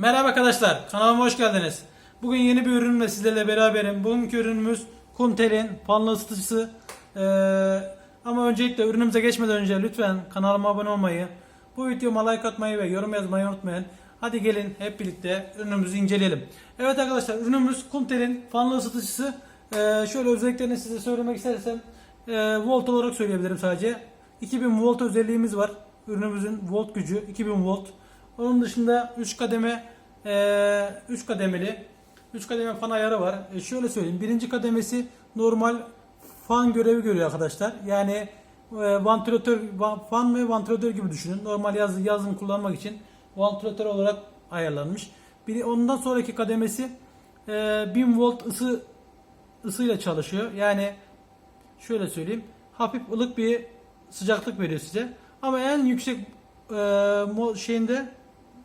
Merhaba arkadaşlar, kanalıma hoş geldiniz. Bugün yeni bir ürünle sizlerle beraberim. Bugünkü ürünümüz Kuntel'in fanlı ısıtıcısı. Ee, ama öncelikle ürünümüze geçmeden önce lütfen kanalıma abone olmayı, bu videoma like atmayı ve yorum yazmayı unutmayın. Hadi gelin hep birlikte ürünümüzü inceleyelim. Evet arkadaşlar ürünümüz Kuntel'in fanlı ısıtıcısı. Ee, şöyle özelliklerini size söylemek istersem e, volt olarak söyleyebilirim sadece. 2000 volt özelliğimiz var. Ürünümüzün volt gücü 2000 volt. Onun dışında 3 kademe 3 kademeli 3 kademe fan ayarı var. E, şöyle söyleyeyim. Birinci kademesi normal fan görevi görüyor arkadaşlar. Yani e, vantilatör va- fan ve vantilatör gibi düşünün. Normal yaz, yazın kullanmak için vantilatör olarak ayarlanmış. Bir ondan sonraki kademesi e, 1000 volt ısı ısıyla çalışıyor. Yani şöyle söyleyeyim. Hafif ılık bir sıcaklık veriyor size. Ama en yüksek e, şeyinde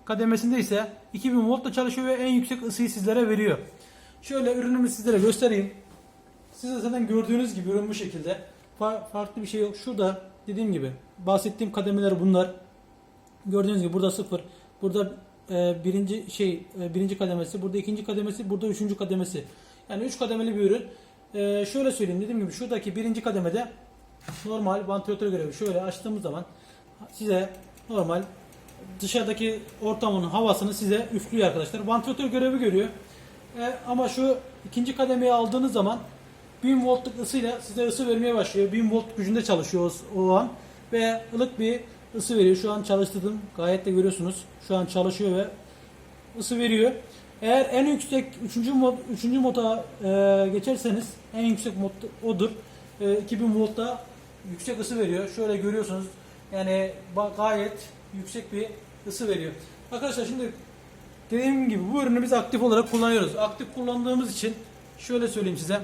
kademesinde ise 2000 voltla çalışıyor ve en yüksek ısıyı sizlere veriyor. Şöyle ürünümü sizlere göstereyim. Siz de zaten gördüğünüz gibi ürün bu şekilde. Fa- farklı bir şey yok. Şurada dediğim gibi bahsettiğim kademeler bunlar. Gördüğünüz gibi burada sıfır. Burada e, birinci şey e, birinci kademesi, burada ikinci kademesi, burada üçüncü kademesi. Yani üç kademeli bir ürün. E, şöyle söyleyeyim dediğim gibi şuradaki birinci kademede normal vantilatör görevi. Şöyle açtığımız zaman size normal dışarıdaki ortamın havasını size üflüyor arkadaşlar. Vantilatör görevi görüyor. E, ama şu ikinci kademeye aldığınız zaman 1000 voltluk ısıyla size ısı vermeye başlıyor. 1000 volt gücünde çalışıyor o, o an ve ılık bir ısı veriyor. Şu an çalıştırdım. Gayet de görüyorsunuz. Şu an çalışıyor ve ısı veriyor. Eğer en yüksek 3. mod 3. moda e, geçerseniz en yüksek mod odur. E, 2000 voltta yüksek ısı veriyor. Şöyle görüyorsunuz. Yani gayet yüksek bir ısı veriyor. Arkadaşlar şimdi dediğim gibi bu ürünü biz aktif olarak kullanıyoruz. Aktif kullandığımız için şöyle söyleyeyim size.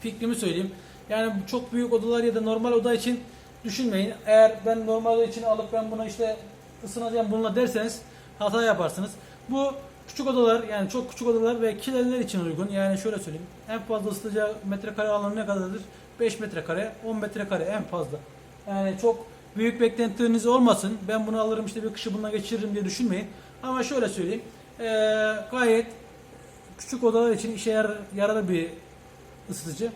Fikrimi söyleyeyim. Yani çok büyük odalar ya da normal oda için düşünmeyin. Eğer ben normal oda için alıp ben buna işte ısınacağım bununla derseniz hata yaparsınız. Bu küçük odalar yani çok küçük odalar ve kilerler için uygun. Yani şöyle söyleyeyim. En fazla ısıtacağı metrekare alanı ne kadardır? 5 metrekare, 10 metrekare en fazla. Yani çok büyük beklentiniz olmasın. Ben bunu alırım işte bir kışı bununla geçiririm diye düşünmeyin. Ama şöyle söyleyeyim. Ee, gayet küçük odalar için işe yarar, yarar bir ısıtıcı.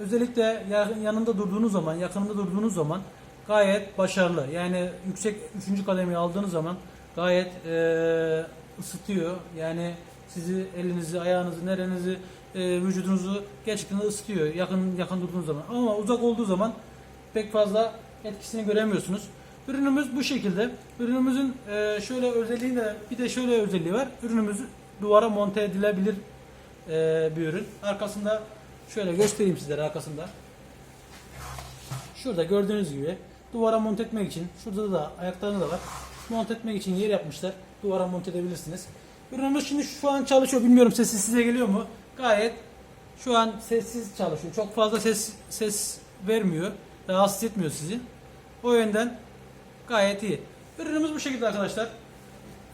Özellikle ya- yanında durduğunuz zaman, yakınında durduğunuz zaman gayet başarılı. Yani yüksek 3. kademeyi aldığınız zaman gayet eee, ısıtıyor. Yani sizi elinizi, ayağınızı, nerenizi, eee, vücudunuzu gerçekten ısıtıyor yakın yakın durduğunuz zaman. Ama uzak olduğu zaman pek fazla etkisini göremiyorsunuz. Ürünümüz bu şekilde. Ürünümüzün eee, şöyle özelliği de bir de şöyle özelliği var. Ürünümüz duvara monte edilebilir eee, bir ürün. Arkasında şöyle göstereyim sizlere arkasında. Şurada gördüğünüz gibi duvara monte etmek için şurada da ayaklarını da var. Monte etmek için yer yapmışlar. Duvara monte edebilirsiniz. Ürünümüz şimdi şu an çalışıyor. Bilmiyorum sesi size geliyor mu? Gayet şu an sessiz çalışıyor. Çok fazla ses ses vermiyor. Rahatsız etmiyor sizi. O yönden gayet iyi. Ürünümüz bu şekilde arkadaşlar.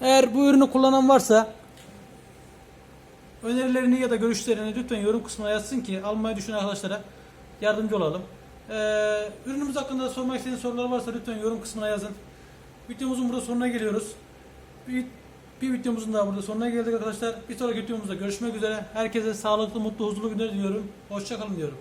Eğer bu ürünü kullanan varsa önerilerini ya da görüşlerini lütfen yorum kısmına yazsın ki almayı düşünen arkadaşlara yardımcı olalım. Ee, ürünümüz hakkında sormak istediğiniz sorular varsa lütfen yorum kısmına yazın. Videomuzun burada sonuna geliyoruz. Bir, bir videomuzun daha burada sonuna geldik arkadaşlar. Bir sonraki videomuzda görüşmek üzere. Herkese sağlıklı, mutlu, huzurlu günler diliyorum. Hoşçakalın diyorum.